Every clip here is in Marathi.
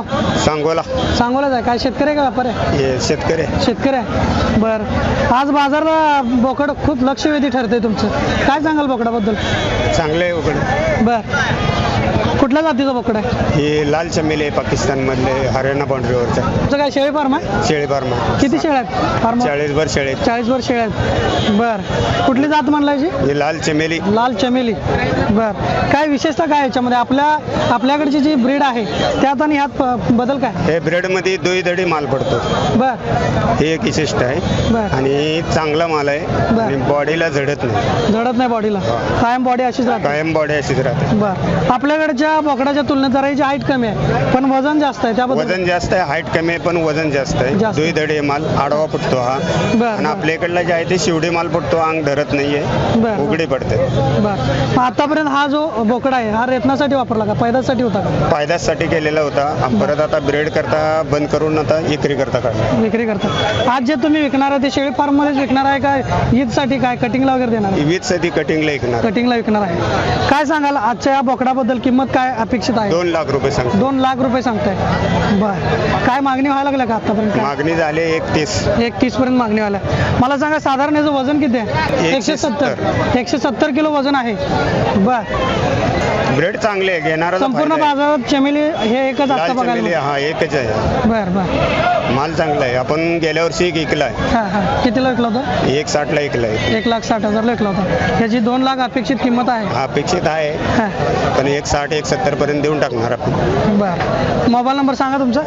गाव? सांगोला. सांगोलाच आहे. काय शेतकरी आहे का व्यापारी आहे? हे शेतकरी शेतकरी आहे. बर. आज बाजारला बोकड खूप लक्षवेधी ठरतंय तुमचं. काय सांगाल बोकडाबद्दल? चांगले आहे उघड बर. कुठल्या जातीचं बोकड आहे? हे लाल चमेली आहे पाकिस्तान मधले हरियाणा बाउंड्रीवरचा तुमचं काय शेळी फार्म आहे? शेळी फार्म किती शेळ्या आहेत? फार्म? चाळीस भर शेळे चाळीस वर शेळ्या आहेत. बर. कुठली जात म्हणला याची? हे लाल चमेली. लाल चमेली. बर. काय विशेषता काय याच्यामध्ये? आपल्या आपल्याकडची जी ब्रीड आहे त्यात आणि ह्यात प- बदल काय? हे ब्रेडमध्ये दोई दडी माल पडतो. बर. हे एक विशिष्ट आहे. बर. आणि चांगला माल आहे. बर. आणि बॉडीला झडत नाही. झडत नाही बॉडीला कायम बॉडी अशीच राहते. कायम बॉडी अशीच राहते. बर. आपल्याकडच्या बोकडाच्या तुलनेत जरा याची हाईट कमी आहे. पण वजन जास्त आहे त्याबद्दल. वजन जास्त आहे हाईट कमी आहे पण वजन जास्त आहे. जास्त. दोई दडी माल आडवा पडतो हा. बर, आणि बर. आपल्या इकडला जे आहे ते शिवडी माल पडतो अंग धरत नाहीये. बर. उघडी पडते. बर. मग आतापर्यंत हा जो बोकडा आहे हा रेतनासाठी वापरला का? पैदासाठी होता का? फायद्यासाठी केलेला होता. आणि परत आता ब्रेड करता बंद करून आता इकरी करता काढला विक्री करता. आज जे तुम्ही विकणार आहे ते शेळी फार्म मध्येच विकणार आहे का? ईदसाठी काय? कटिंगला वगैरे देणार आहे? वीजसाठी कटिंगला ऐकणार कटिंगला विकणार आहे. काय सांगाल? आजच्या या बोकडाबद्दल किंमत काय अपेक्षित आहे? दोन लाख रुपये सांगतो. दोन लाख रुपये सांगताय. बर. काय मागणी व्हायला लागल्या का आतापर्यंत? मागणी झाली एक तीस एक तीस पर्यंत मागणी व्हायला मला सांगा साधारण याचं वजन किती आहे? एकशे एकशे सत्तर. एकशे सत्तर किलो वजन आहे. बर. ब्रेड चांगले आहे घेणारा संपूर्ण बाजारात चमेली हे एकच आता बघायला. हा एकच आहे. बर बर. माल चांगला आहे. आपण गेल्या वर्षी एक विकलाय हा हा. कितीला विकला होता? एक साठला विकलाय एक लाख साठ हजारला विकला होता. याची दोन लाख अपेक्षित किंमत आहे. अपेक्षित आहे. हा. पण एक साठ एक सत्तर पर्यंत देऊन टाकणार आपण. बर. मोबाईल नंबर सांगा तुमचा.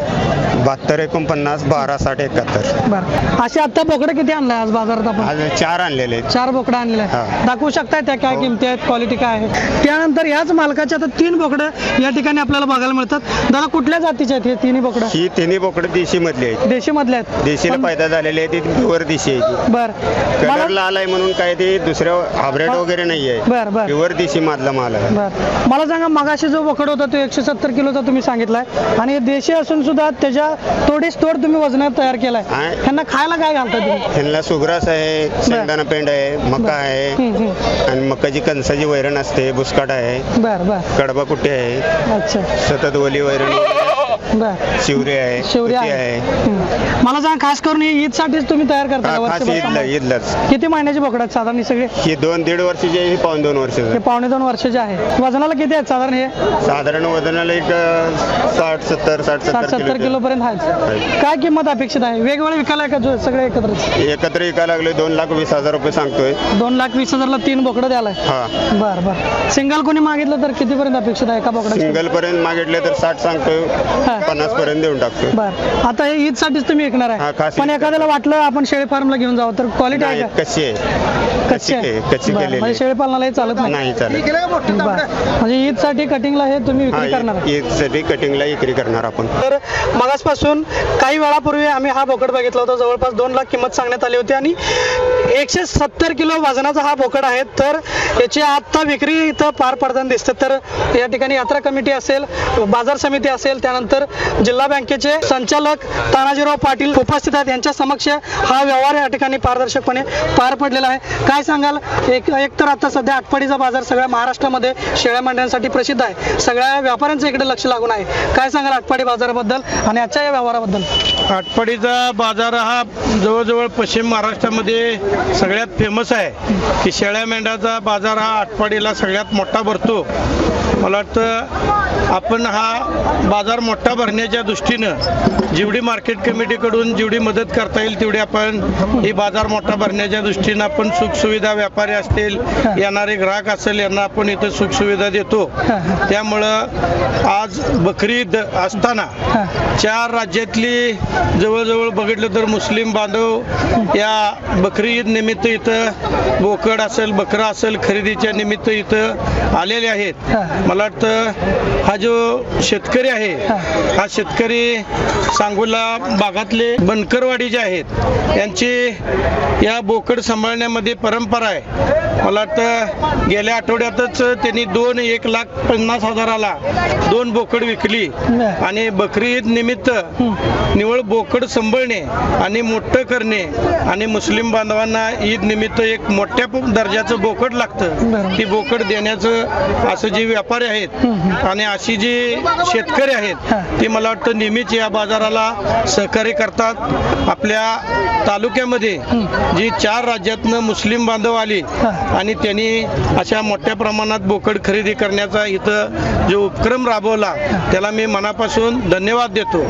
बहात्तर एकोणपन्नास बारा साठ एकाहत्तर. बर. असे आता बोकडे किती आणलाय आज बाजारात आपण? आज चार आणलेले आहेत. चार बोकडं आणलेले हा. आहेत दाखवू शकताय त्या काय हो. किमती आहेत क्वालिटी काय आहे? त्यानंतर याच मालकाच्या आता तीन बोकडं या ठिकाणी आपल्याला बघायला मिळतात. दादा कुठल्या जातीचे आहेत हे तिन्ही बोकडं? ही तिन्ही बोकडं देशी मधली आहेत. देशी मधले आहेत. देशीला पण- फायदा झालेली आहे ती प्युअर देशी आहे ती. बर. मला कलरला आलाय म्हणून काय ते दुसऱ्या हायब्रिड वगैरे नाही आहे. बर बर. प्युअर देशी मधला माल आहे. बर. मला सांगा मगाशी जो बोकड होता तो एकशे सत्तर किलोचा तुम्ही सांगितलाय. आणि देशी असून सुद्धा त्याच्या तोडीस तोड तुम्ही वजनात तयार केलाय. त्यांना खायला काय घालता तुम्ही? ह्यांना सुग्रास आहे शेंगदाणा पेंड आहे मका आहे हम्म, हम्म. आणि मकाची कणसाची वैरण असते बुसकाट आहे बर बर. कडबा कुट्टी आहे अच्छा. सतत ओली वैरण बर. शिवरे आहे शेवरी कुटी आहे. हम्म. मला सांगा खास करून ईद साठीच तुम्ही तयार करता हा, का खास वर्षभर? ईदला? ईदलाच. किती महिन्याची बोकड आहेत साधारण ही सगळे? ही दोन दीड वर्षाची आहे ही पाऊन दोन हे वर्षाची पावणे दोन वर्षाचे आहे. वजनाला किती आहेत साधारण हे? साधारण वजनाला एक साठ सत्तर साठ साठ सत्तर किलो पर्यंत आहे. काय किंमत अपेक्षित आहे? वेगवेगळे विकायला का जो- सगळे एकत्र? एकत्र विकायला लागले दोन लाख वीस हजार रुपये सांगतोय. दोन लाख वीस हजारला तीन बोकडं द्यालाय हा. बर बर. सिंगल कोणी मागितलं तर किती पर्यंत अपेक्षित आहे? एका बोकडाची? सिंगल पर्यंत मागितले तर साठ सांगतोय. पन्नास पर्यंत देऊन टाकतोय. बर. आता हे ईद साठीच तुम्ही विकणार आहे. पण एखाद्याला वाटलं आपण शेळी फार्मला घेऊन जावं तर क्वालिटी आहे का? कशी आहे? कच्ची आहे? कच्ची बरं, केलेली म्हणजे शेळी पालनालाही चालत नाही. बरं. म्हणजे ईदसाठी कटिंगला हे तुम्ही विक्री करणार आहे. साठी कटिंगला विक्री करणार आपण. तर मगासपासून काही वेळापूर्वी आम्ही हा बोकड बघितला होता. जवळपास दोन लाख किंमत सांगण्यात आली होती आणि एकशे सत्तर किलो वजनाचा हा बोकड आहे. तर याची आत्ता विक्री इथं पार पडताना दिसते. तर या ठिकाणी यात्रा कमिटी असेल बाजार समिती असेल त्यानंतर जिल्हा बँकेचे संचालक तानाजीराव पाटील उपस्थित आहेत. यांच्या समक्ष हा व्यवहार या ठिकाणी पारदर्शकपणे पार पडलेला आहे. काय सांगाल? एक एक तर आता सध्या आटपाडीचा बाजार सगळ्या महाराष्ट्रामध्ये शेळ्या मेंढ्यांसाठी प्रसिद्ध आहे. सगळ्या व्यापाऱ्यांचं इकडे लक्ष लागून आहे. काय सांगाल आटपाडी बाजाराबद्दल आणि आजच्या या व्यवहाराबद्दल? आटपाडीचा बाजार हा जवळजवळ पश्चिम महाराष्ट्रामध्ये सगळ्यात फेमस आहे. की शेळ्या मेंढ्याचा बाजार हा आटपाडीला सगळ्यात मोठा भरतो. मला वाटतं आपण हा बाजार मोठा भरण्याच्या दृष्टीनं जेवढी मार्केट कमिटीकडून जेवढी मदत करता येईल तेवढी आपण ही बाजार मोठा भरण्याच्या दृष्टीनं आपण सुखसुविधा व्यापारी असतील येणारे ग्राहक असेल यांना आपण इथं सुखसुविधा देतो. त्यामुळं आज बकरी ईद असताना चार राज्यातली जवळजवळ बघितलं तर मुस्लिम बांधव या बकरी ईद निमित्त इथं बोकड असेल बकरा असेल खरेदीच्या निमित्त इथं आलेले आहेत. मला वाटतं हा जो शेतकरी आहे हा शेतकरी सांगोला भागातले बनकरवाडी जे आहेत यांची या बोकड सांभाळण्यामध्ये परंपरा आहे मला वाटतं गेल्या आठवड्यातच त्यांनी दोन एक लाख पन्नास हजाराला दोन बोकड विकली. आणि बकरी ईद निमित्त निवळ बोकड सांभाळणे आणि मोठं करणे आणि मुस्लिम बांधवांना ईद निमित्त एक मोठ्या दर्जाचं बोकड लागतं. ती बोकड देण्याचं असं जे व्यापारी आहेत. आणि अशी जी शेतकरी आहेत. ती मला वाटतं नेहमीच या बाजाराला सहकार्य करतात. आपल्या तालुक्यामध्ये जी चार राज्यातनं मुस्लिम बांधव आली. आणि त्यांनी अशा मोठ्या प्रमाणात बोकड खरेदी करण्याचा इथं जो उपक्रम राबवला त्याला मी मनापासून धन्यवाद देतो.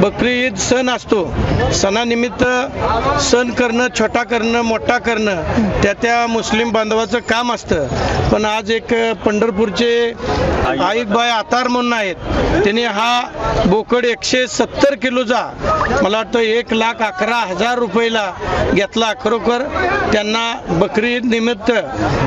बकरी ईद सण असतो. सणानिमित्त सण करणं छोटा करणं मोठा करणं त्या त्या मुस्लिम बांधवाचं काम असतं. पण आज एक पंढरपूरचे आईकबाई आतार म्हणून आहेत. त्यांनी हा बोकड एकशे सत्तर किलोचा मला वाटतं एक लाख अकरा हजार रुपयाला घेतला. खरोखर त्यांना बकरी ईद निमित्त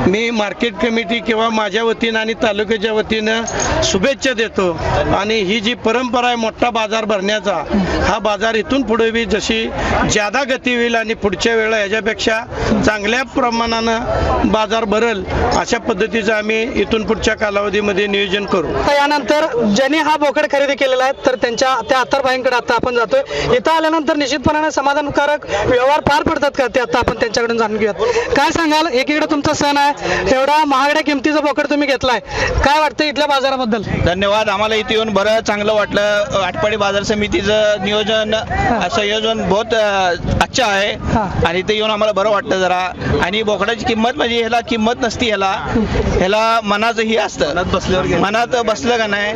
मी मार्केट कमिटी किंवा माझ्या वतीनं आणि तालुक्याच्या वतीनं शुभेच्छा देतो. आणि ही जी परंपरा आहे मोठा बाजार भरण्याचा हा बाजार इथून पुढे बी जशी ज्यादा गती होईल आणि पुढच्या वेळेला ह्याच्यापेक्षा चांगल्या प्रमाणानं बाजार भरल अशा पद्धतीचं आम्ही इथून पुढच्या कालावधीमध्ये नियोजन करू. यानंतर ज्यांनी हा बोकड खरेदी केलेला आहे तर त्यांच्या त्या अत्तरबाईंकडे आता आपण जातोय. इथं आल्यानंतर निश्चितपणाने समाधानकारक व्यवहार पार पडतात का ते आता आपण त्यांच्याकडून जाणून घेऊयात. काय सांगाल? एकीकडे तुमचा सण आहे एवढा महागड्या किमतीचा बोकड तुम्ही घेतलाय. काय वाटतं इथल्या बाजाराबद्दल? धन्यवाद. आम्हाला इथे येऊन बरं चांगलं वाटलं. आटपाडी बाजार समितीचं नियोजन संयोजन बहुत अच्छा आहे. हा. आणि इथे येऊन आम्हाला बरं वाटतं जरा. आणि बोकडाची किंमत म्हणजे ह्याला किंमत नसती ह्याला. ह्याला मनाचं ही असतं. मनात बसलं का हा. नाही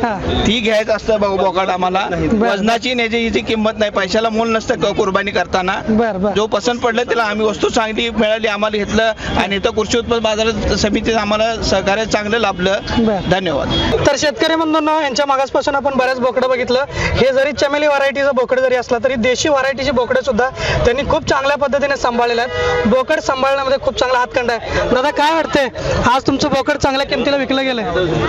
ती घ्यायचं असतं बघ बोकड आम्हाला. वजनाची हिची किंमत नाही. पैशाला मोल नसतं क- कुर्बानी करताना. जो पसंत पडलं त्याला आम्ही वस्तू चांगली मिळाली आम्हाला घेतलं. आणि इथं कृषी उत्पन्न बाजार समितीत आम्हाला सहकार्य चांगलं लाभलं. धन्यवाद. तर शेतकरी बंधूंनो यांच्या मागासपासून आपण बऱ्याच बोकडं बघितलं. हे जरी चमेली व्हरायटीचं बोकड जरी असलं तरी देशी व्हरायटीचे बोकडे सुद्धा त्यांनी खूप चांगल्या पद्धतीने सांभाळलेले आहेत. बोकड सांभाळण्यामध्ये खूप चांगला हातखंड आहे. दादा काय वाटतंय? आज तुमचं बोकड चांगल्या किमतीला विकलं गेलंय.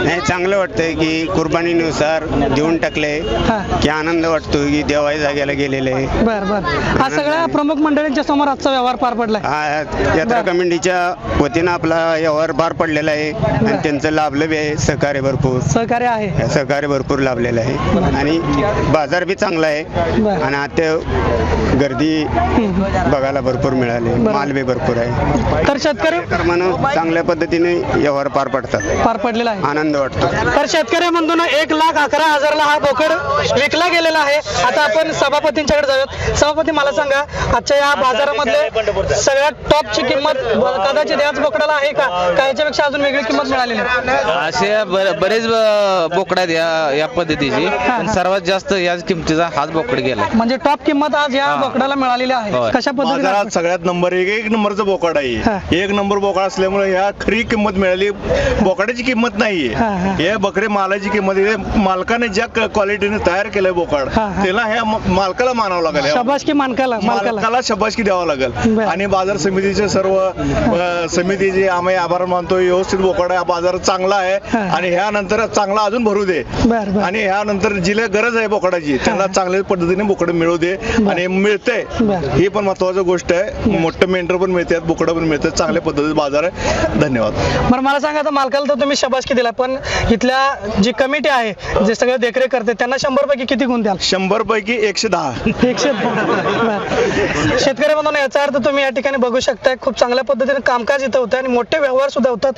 नाही चांगलं वाटतंय की कुर्बानीनुसार देऊन टाकले. हा. की आनंद वाटतो की देवाई जागेला गेलेले. बर बर. आज सगळ्या प्रमुख मंडळींच्या समोर आजचा व्यवहार पार पडलाय. हा यात्रा. कमिटीच्या वतीनं आपला व्यवहार पार पडलेला आहे. आणि त्यांचं लाभलं बी आहे. सहकार्य भरपूर. सहकार्य आहे. सहकार्य भरपूर लाभलेलं आहे. आणि बाजार बी चांगला आहे. बरं. आणि आता गर्दी बघायला भरपूर मिळाली. माल बी भरपूर आहे. तर शेतकरी? कर्मानं चांगल्या पद्धतीने व्यवहार पार पडतात. पार पडलेला आहे. आनंद वाटतो. तर शेतकरी बंधून एक लाख अकरा हजारला हा बोकड विकला गेलेला आहे. आता आपण सभापतींच्याकडे जाऊयात. सभापती मला सांगा आजच्या या बाजारामधले सगळ्यात टॉपची किंमत कदाचित याच बोकडाला आहे का? याच्यापेक्षा अजून वेगळी किंमत मिळालेली आहे? असे बर- बरेच बोकड आहेत या पद्धतीची. सर्वात जास्त याच किमतीचा हाच बोकड गेला. म्हणजे टॉप किंमत आज या हा. बोकडाला मिळालेली आहे. कशा बाजारात पद्धतीने सगळ्यात नंबर एक एक नंबरचं बोकड हा. आहे एक नंबर बोकड असल्यामुळे ह्या खरी किंमत मिळाली. बोकडाची किंमत हा, हा. नाहीये हे बकरे मालाची किंमत आहे. मालकाने ज्या क्वालिटीने तयार केलंय बोकड हा, हा. त्याला ह्या म- मालकाला मानावं लागेल. ह्या शबाशकी मानकाला मालकाला मालकाला शबासकी द्यावं लागेल. बरं. आणि बाजार समितीचे सर्व अ, समितीचे आम्ही आभार मानतो व्यवस्थित बोकड आहे. बाजार चांगला आहे. हा. आणि ह्यानंतर चांगला अजून भरू दे. बर बर. आणि ह्यानंतर जिला गरज आहे बोकडाची. त्यांना चांगल्या पद्धतीने बोकड मिळू दे आणि मिळते बरं. ही पण महत्वाची गोष्ट आहे. मोठं मेंढर पण मिळतात बोकडं पण मिळतात चांगल्या पद्धतीचा बाजार आहे. धन्यवाद. बरं मला सांगा आता मालकाला तर तुम्ही शबासकी दिला पण इथल्या जी कमिटी आहे जे सगळं देखरेख करते त्यांना शंभर पैकी किती गुण द्याल? शंभर पैकी एकशे दहा. एकशे. शेतकरी बंधूंनो याचा अर्थ तुम्ही या ठिकाणी बघू शकताय खूप चांगल्या पद्धतीने कामकाज इथं होतं आणि मोठे व्यवहार सुद्धा होतात.